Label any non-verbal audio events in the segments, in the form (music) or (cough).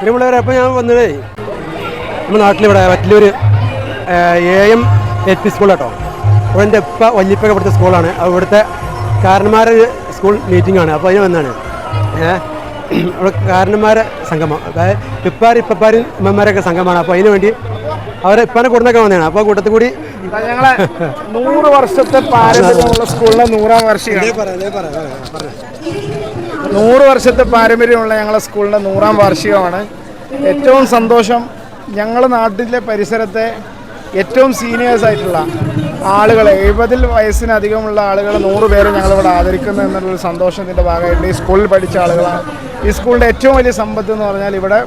തിരുമുള്ളവരെ അപ്പോൾ ഞാൻ വന്നതേ നമ്മുടെ നാട്ടിലിവിടെ വറ്റിലൊരു A M L P school കേട്ടോ അപ്പോൾ എന്റെ ഉപ്പ വല്യപ്പൊക്കെ ഇവിടുത്തെ സ്കൂളാണ് അപ്പോൾ ഇവിടുത്തെ കാരണന്മാരുടെ സ്കൂൾ മീറ്റിംഗ് ആണ്. അപ്പോൾ അതിന് വന്നാണ് അവിടെ കാരണന്മാരെ സംഗമം. അതായത് ഇപ്പാരും ഇപ്പപ്പാരും ഉമ്മമാരൊക്കെ സംഗമമാണ്. അപ്പോൾ അതിന് വേണ്ടി അവരെ ഇപ്പാനെ കൂടുന്നൊക്കെ വന്നതാണ്. അപ്പോൾ കൂട്ടത്തിൽ കൂടി ഞങ്ങളെ നൂറ് വർഷത്തെ പാരമ്പര്യമുള്ള സ്കൂളിലെ നൂറാം വാർഷികമാണ്. നൂറ് വർഷത്തെ പാരമ്പര്യമുള്ള ഞങ്ങളെ സ്കൂളിന്റെ നൂറാം വാർഷികമാണ്. ഏറ്റവും സന്തോഷം ഞങ്ങളുടെ നാട്ടിലെ പരിസരത്തെ ഏറ്റവും സീനിയേഴ്സ് ആയിട്ടുള്ള ആളുകളെ എഴുപതിൽ വയസ്സിനധികമുള്ള ആളുകൾ നൂറ് പേരെ ഞങ്ങളിവിടെ ആദരിക്കുന്നു എന്നുള്ളൊരു സന്തോഷത്തിന്റെ ഭാഗമായിട്ട് ഈ സ്കൂളിൽ പഠിച്ച ആളുകളാണ്. ഈ സ്കൂളിന്റെ ഏറ്റവും വലിയ സമ്പത്ത് എന്ന് പറഞ്ഞാൽ ഇവിടെ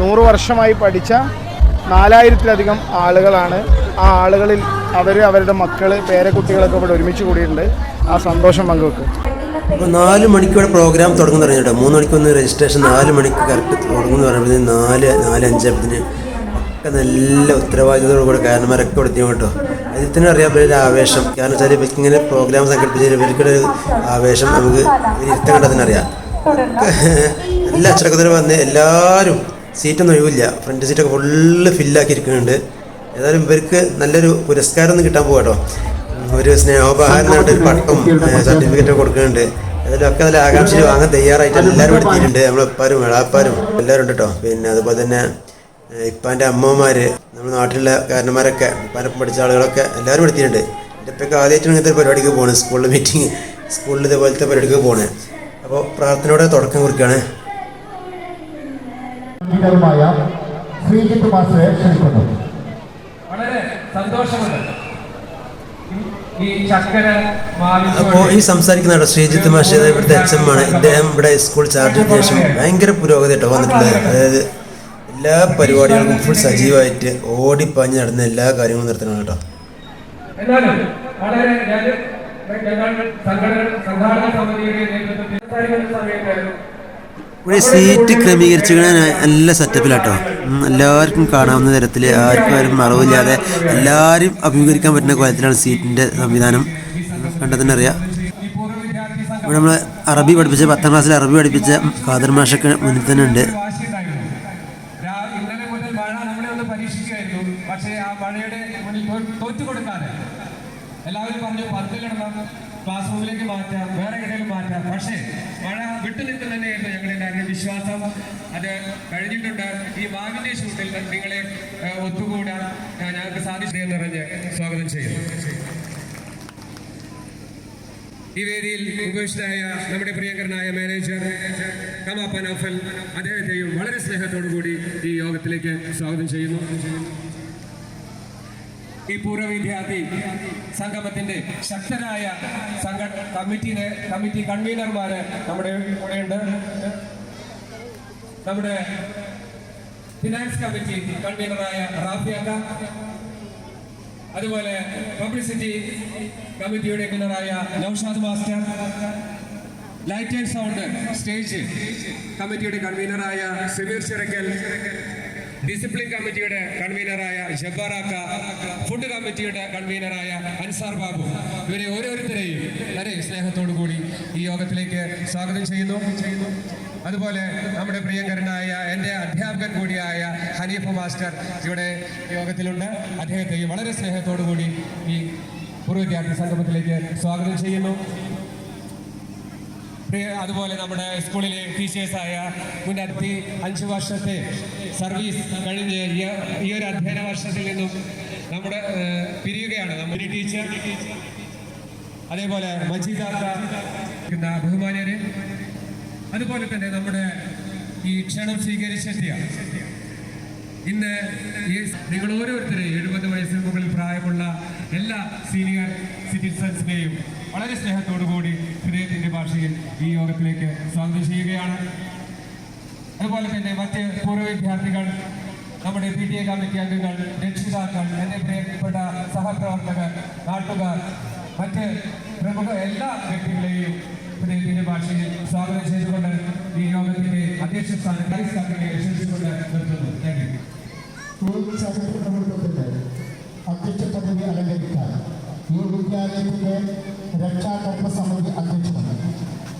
നൂറ് വർഷമായി പഠിച്ച നാലായിരത്തിലധികം ആളുകളാണ്. ആ ആളുകളിൽ അവർ അവരുടെ മക്കൾ പേരക്കുട്ടികളൊക്കെ ഇവിടെ ഒരുമിച്ച് കൂടിയിട്ടുണ്ട്. ആ സന്തോഷം പങ്കുവെക്കും. അപ്പോൾ നാല് മണിക്കൂടെ പ്രോഗ്രാം തുടങ്ങുന്ന പറഞ്ഞു കേട്ടോ. മൂന്ന് മണിക്ക് ഒന്ന് രജിസ്ട്രേഷൻ നാല് മണിക്ക് കറക്റ്റ് തുടങ്ങുന്ന പറയുമ്പോൾ നാല് നാല് അഞ്ചായപ്പത്തിന് ഒക്കെ നല്ല ഉത്തരവാദിത്തത്തോടു കൂടെ കാരണന്മാരൊക്കെ കൊടുത്തു കേട്ടോ. അതിന് അറിയാൻ പറ്റിയ ആവേശം. കാരണം വെച്ചാൽ ഇവർക്ക് ഇങ്ങനെ പ്രോഗ്രാം സംഘടിപ്പിച്ചാൽ ഇവർക്കൊരു ആവേശം നമുക്ക് ഇരുത്തം കണ്ടതിനറിയാം നല്ല (laughs) അച്ചടക്കത്തിൽ വന്ന് എല്ലാവരും സീറ്റൊന്നും ഒഴിവില്ല. ഫ്രണ്ട് സീറ്റൊക്കെ ഫുള്ള് ഫില്ലാക്കി ഇരിക്കുന്നുണ്ട് ഏതായാലും ഇവർക്ക് നല്ലൊരു പുരസ്കാരം ഒന്നും കിട്ടാൻ പോകാട്ടോ ഒരു സ്നേഹോപഹാരനായിട്ട് ഒരു പട്ടും സർട്ടിഫിക്കറ്റ് കൊടുക്കുന്നുണ്ട്. അതിലൊക്കെ നല്ല ആകാംക്ഷയിൽ വാങ്ങാൻ തയ്യാറായിട്ട് എല്ലാവരും എടുത്തിട്ടുണ്ട് നമ്മളെ ഉപ്പാരും എളാപ്പാരും എല്ലാവരും ഉണ്ട് കേട്ടോ പിന്നെ അതുപോലെ തന്നെ ഇപ്പാന്റെ അമ്മമാർ നമ്മുടെ നാട്ടിലുള്ള കാരണന്മാരൊക്കെ ഇപ്പാനൊപ്പം പഠിച്ച ആളുകളൊക്കെ എല്ലാവരും എടുത്തിട്ടുണ്ട് എന്റെ ഇപ്പൊക്കെ ആദ്യമായിട്ടാണ് ഇങ്ങനത്തെ പരിപാടിക്ക് പോകുന്നത് സ്കൂളിൽ മീറ്റിംഗ് സ്കൂളിൽ ഇതേപോലത്തെ പരിപാടിക്ക് പോണേ. അപ്പോൾ പ്രാർത്ഥനയോടെ തുടക്കം കുറിക്കുകയാണ് ശ്രീജിത്ത് മാസ്റ്ററെ ക്ഷണിക്കുന്നു. വളരെ സന്തോഷമുണ്ട്. അപ്പോൾ ഈ സംസാരിക്കുന്ന ശ്രീജിത്ത് മാഷ് ഇവിടുത്തെ ആണ് ഇദ്ദേഹം ഇവിടെ സ്കൂൾ ചാർജ് ശേഷം ഭയങ്കര പുരോഗതി കേട്ടോ വന്നിട്ടുള്ളത്. അതായത് എല്ലാ പരിപാടികൾക്കും ഫുൾ സജീവമായിട്ട് ഓടിപ്പാഞ്ഞ് നടന്ന എല്ലാ കാര്യങ്ങളും നിർത്തണം കേട്ടോ. സംഘാടക സമിതിയുടെ നേതൃത്വത്തിൽ ഇവിടെ സീറ്റ് ക്രമീകരിച്ചിരിക്കണ നല്ല സെറ്റപ്പിലാട്ടോ എല്ലാവർക്കും കാണാവുന്ന തരത്തിൽ ആർക്കും ആരും മറവില്ലാതെ എല്ലാവരും അഭിമുഖീകരിക്കാൻ പറ്റുന്ന കോലത്തിലാണ് സീറ്റിന്റെ സംവിധാനം. കണ്ടാൽ തന്നെ അറിയാം. ഇവിടെ നമ്മൾ അറബി പഠിപ്പിച്ച പത്താം ക്ലാസ്സിൽ അറബി പഠിപ്പിച്ച ഖാദർ മാഷൊക്കെ മുന്നിൽ തന്നെ ഉണ്ട്. പക്ഷേ ആ എല്ലാവരും പറഞ്ഞു പത്തിലിടണം. ക്ലാസ് റൂമിലേക്ക് മാറ്റാം വേറെ എവിടെയും മാറ്റാം. പക്ഷേ മഴ വിട്ടു നിൽക്കുന്ന തന്നെയായിരുന്നു ഞങ്ങളുടെ എല്ലാവരുടെയും വിശ്വാസം. അത് കഴിഞ്ഞിട്ടുണ്ട്. ഈ വാവിന്റെ ഷൂട്ടിൽ നിങ്ങളെ ഒത്തുകൂടാൻ ഞങ്ങൾക്ക് സാധിച്ചു എന്നറിഞ്ഞ് സ്വാഗതം ചെയ്യുന്നു. ഈ വേദിയിൽ ഉപേക്ഷിതായ നമ്മുടെ പ്രിയങ്കരനായ മാനേജർ നൗഫൽ അദ്ദേഹത്തെയും വളരെ സ്നേഹത്തോടു കൂടി ഈ യോഗത്തിലേക്ക് സ്വാഗതം ചെയ്യുന്നു. ഈ പൂർവ വിദ്യാർത്ഥി സംഗമത്തിന്റെ ശക്തരായ സംഘ കമ്മിറ്റിയിലെ കമ്മിറ്റി കൺവീനർമാര് നമ്മുടെ കൂടെയുണ്ട്. നമ്മുടെ ഫിനാൻസ് കമ്മിറ്റി കൺവീനറായ റാഫിയാക്ക അതുപോലെ പബ്ലിസിറ്റി കമ്മിറ്റിയുടെ കൺവീനറായ Naushad master. Light and sound stage കമ്മിറ്റിയുടെ കൺവീനറായ സമീർ ചിറക്കൽ. ഡിസിപ്ലിൻ കമ്മിറ്റിയുടെ കൺവീനറായ ജബ്ബാറാക്ക ഫുഡ് കമ്മിറ്റിയുടെ കൺവീനറായ അൻസാർ ബാബു. ഇവരെ ഓരോരുത്തരെയും വളരെ സ്നേഹത്തോടു കൂടി ഈ യോഗത്തിലേക്ക് സ്വാഗതം ചെയ്യുന്നു. അതുപോലെ നമ്മുടെ പ്രിയങ്കരനായ എന്റെ അധ്യാപകൻ കൂടിയായ ഹനീഫ് മാസ്റ്റർ ഇവിടെ യോഗത്തിലുണ്ട്. അദ്ദേഹത്തെയും വളരെ സ്നേഹത്തോടു കൂടി ഈ പൂർവ വിദ്യാർത്ഥി സംഗമത്തിലേക്ക് സ്വാഗതം ചെയ്യുന്നു. അതുപോലെ നമ്മുടെ സ്കൂളിലെ ടീച്ചേഴ്സായ മുന്നത്തി അഞ്ച് വർഷത്തെ സർവീസ് കഴിഞ്ഞ് ഈ- ഒരു അധ്യയന വർഷത്തിൽ നിന്നും നമ്മുടെ പിരിയുകയാണ് നമ്മുടെ ടീച്ചർ. അതേപോലെ മജീദാക്കുന്ന ക്കുന്ന ബഹുമാന്യരെ. അതുപോലെ തന്നെ നമ്മുടെ ഈ ക്ഷണം സ്വീകരിച്ചെത്തിയ ഇന്ന് ഈ നിങ്ങൾ ഓരോരുത്തരെയും എഴുപത് വയസ്സിന് മുകളിൽ പ്രായമുള്ള എല്ലാ സീനിയർ സിറ്റിസൺസിനെയും വളരെ സ്നേഹത്തോടുകൂടി ഹൃദയത്തിന്റെ ഭാഷയിൽ ഈ യോഗത്തിലേക്ക് സ്വാഗതം അതുപോലെ തന്നെ മറ്റ് പൂർവ വിദ്യാർത്ഥികൾ നമ്മുടെ പി ടി എ കമ്മിറ്റി അംഗങ്ങൾ രക്ഷിതാക്കൾ എന്റെ പ്രിയപ്പെട്ട സഹപ്രവർത്തകർ നാട്ടുകാർ മറ്റ് പ്രമുഖ എല്ലാ വ്യക്തികളെയും ഹൃദയത്തിന്റെ ഭാഷയിൽ സ്വാഗതം ചെയ്തുകൊണ്ട് ഈ യോഗത്തിന്റെ അധ്യക്ഷ സ്ഥാനം ക്ഷണിച്ചുകൊണ്ട് നിർത്തുന്നു. താങ്ക് യു സ്കൂൾ ചരിത്ര പ്രവർത്തനത്തിന്റെ അധ്യക്ഷ പദവി അലങ്കരിക്കാൻ ഈ വിദ്യാലയത്തിന്റെ രക്ഷാകർമ്മ സമിതി അധ്യക്ഷനും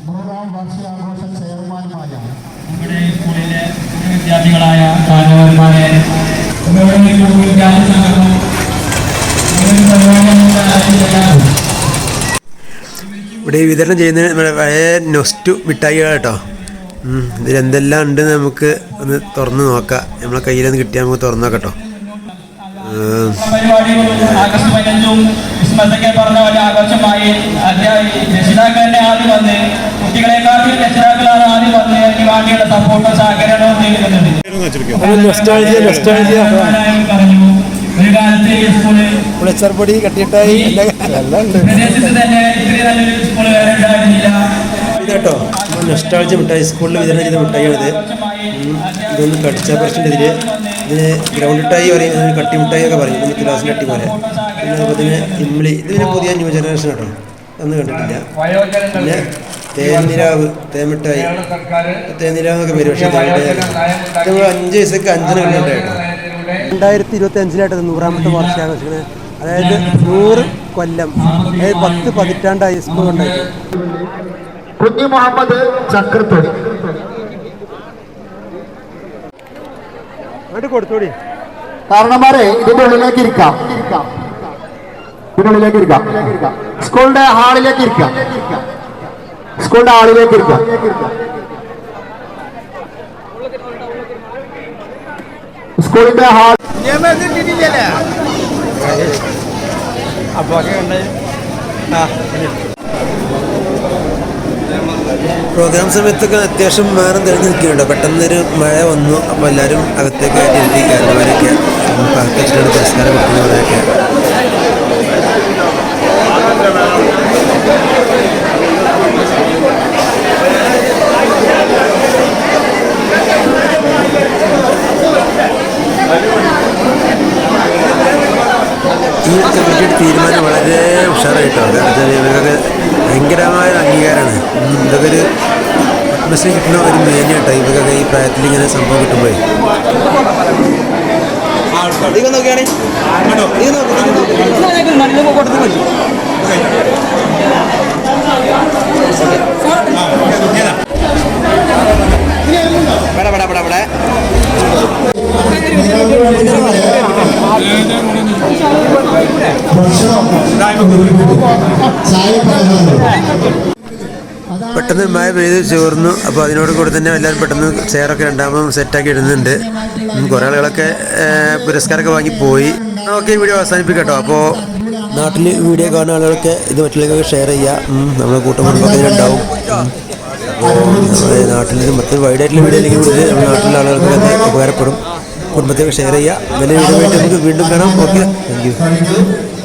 നൂറാം വാർഷികാഘോഷ ചെയർമാനുമായ നമ്മുടെ സ്കൂളിലെ വിദ്യാർത്ഥികളായ കാരണവന്മാരെ ഇവിടെ ഈ വിതരണം ചെയ്യുന്ന നമ്മുടെ പഴയ നൊസ്റ്റു മിഠായികൾ കേട്ടോ. ഇതിലെന്തെല്ലാം ഉണ്ടെന്ന് നമുക്ക് ഒന്ന് തുറന്ന് നോക്കാം. നമ്മളെ കയ്യിലൊന്ന് കിട്ടിയാൽ നമുക്ക് തുറന്നു നോക്കാം കേട്ടോ. ഉം, പരിപാടികളും ആഗസ്റ്റ് പതിനഞ്ചും ക്രിസ്മസൊക്കെ പറഞ്ഞ വലിയ ആഘോഷമായി. തന്നെ ആദ്യം വന്ന് കുട്ടികളെക്കാളും രക്ഷിതാക്കളാണ് ആദ്യം വന്ന് എനിക്ക് വേണ്ടിയുള്ള സപ്പോർട്ടും സഹകരണവും നൽകുന്നുണ്ട് പറഞ്ഞു ഒരു കാലത്ത് സ്കൂൾ കട്ടിയിട്ടായി. സ്കൂൾ വേറെ ഉണ്ടായിരുന്നില്ല. കേട്ടോ. നൊസ്റ്റാൾജി മിഠായി സ്കൂളിൽ വിതരണം ചെയ്ത മിഠായിയാണിത് ഇതൊന്ന് കടിച്ച പറിച്ചിട്ട് ഇതിന് ഗ്രൗണ്ട് മിഠായി പറയും ഇതിന് കട്ടി മിഠായി ഒക്കെ പറയും ഇതിന് തുലാസിന്റെ കട്ടി പോലെ. പിന്നെ അതുപോലെ തന്നെ ഇമ്മിളി ഇത് പിന്നെ പുതിയ ന്യൂ ജനറേഷൻ കേട്ടോ അന്ന് കണ്ടിട്ടില്ല. പിന്നെ തേനിരാവ് തേമിഠായി തേനിരാവെന്നൊക്കെ പേര് പക്ഷേ നമ്മൾ അഞ്ച് വയസ്സൊക്കെ അഞ്ചിന് കണ്ടിട്ടായി കേട്ടോ രണ്ടായിരത്തി ഇരുപത്തി അഞ്ചിലായിട്ട് നൂറാമത്തെ വർഷമാണ് ആഘോഷിക്കുന്നത് അതായത് നൂറ് കൊല്ലം അതായത് പത്ത് പതിറ്റാണ്ടായി സ്കൂൾ ഉണ്ടായിട്ട് കുഞ്ഞി മുഹമ്മദ് ചക്രത്തൊടി. കാരണന്മാരെ ഇതിന്റെ ഉള്ളിലേക്ക് ഇരിക്കാം. ഇതിന്റെ ഉള്ളിലേക്ക് ഇരിക്കാം. സ്കൂളിന്റെ ഹാളിലേക്ക് ഇരിക്കാം. സ്കൂളിന്റെ ഹാളിലേക്ക് ഇരിക്കാം. സ്കൂളിന്റെ ഹാൾ പ്രോഗ്രാം സമയത്തൊക്കെ അത്യാവശ്യം മാനം തെളിഞ്ഞ് നിൽക്കുന്നുണ്ട് പെട്ടെന്നൊരു മഴ വന്നു. അപ്പോൾ എല്ലാവരും അകത്തേക്ക് കയറ്റി അപ്പോൾ അകത്തിട്ടാണ് പുരസ്കാരം കൊടുക്കുന്നവരൊക്കെ ഈ ക്രിക്കറ്റ് തീരുമാനം വളരെ ഉഷാറായിട്ടുണ്ട് കാരണം വെച്ചാൽ ഇവരൊക്കെ ഭയങ്കരമായ അംഗീകാരമാണ് ഇതൊക്കെ ഒരു അറ്റ്മോസ്ഫിയർ കിട്ടുന്ന ഒരു മേന്യ കേട്ടോ ഇവർക്കൊക്കെ ഈ പ്രായത്തിൽ ഇങ്ങനെ സംഭവം കിട്ടുമ്പോഴേ. ഇത് പെട്ടെന്ന് മഴ പെയ്ത് ചോർന്നു. അപ്പോൾ അതിനോട് കൂടെ തന്നെ എല്ലാവരും പെട്ടെന്ന് ചെയറൊക്കെ രണ്ടാമതും സെറ്റാക്കി ഇടുന്നുണ്ട്. കുറേ ആളുകളൊക്കെ പുരസ്കാരമൊക്കെ വാങ്ങി പോയി. ഓക്കെ വീഡിയോ അവസാനിപ്പിക്കട്ടോ. കേട്ടോ അപ്പോൾ നാട്ടിൽ വീഡിയോ കാണുന്ന ആളുകളൊക്കെ ഇത് മറ്റുള്ളവർക്ക് ഷെയർ ചെയ്യുക. നമ്മുടെ കൂട്ടുകുടുംബത്തിൽ ഉണ്ടാവും. നാട്ടിൽ മൊത്തം വൈഡായിട്ടുള്ള വീഡിയോ അല്ലെങ്കിൽ കൂടുതൽ നമ്മുടെ നാട്ടിലെ ആളുകൾക്ക് തന്നെ ഉപകാരപ്പെടും. കുടുംബത്തേക്ക് ഷെയർ ചെയ്യുക. നല്ല വീഡിയോ വേണ്ടി നമുക്ക് വീണ്ടും കാണാം. Okay thank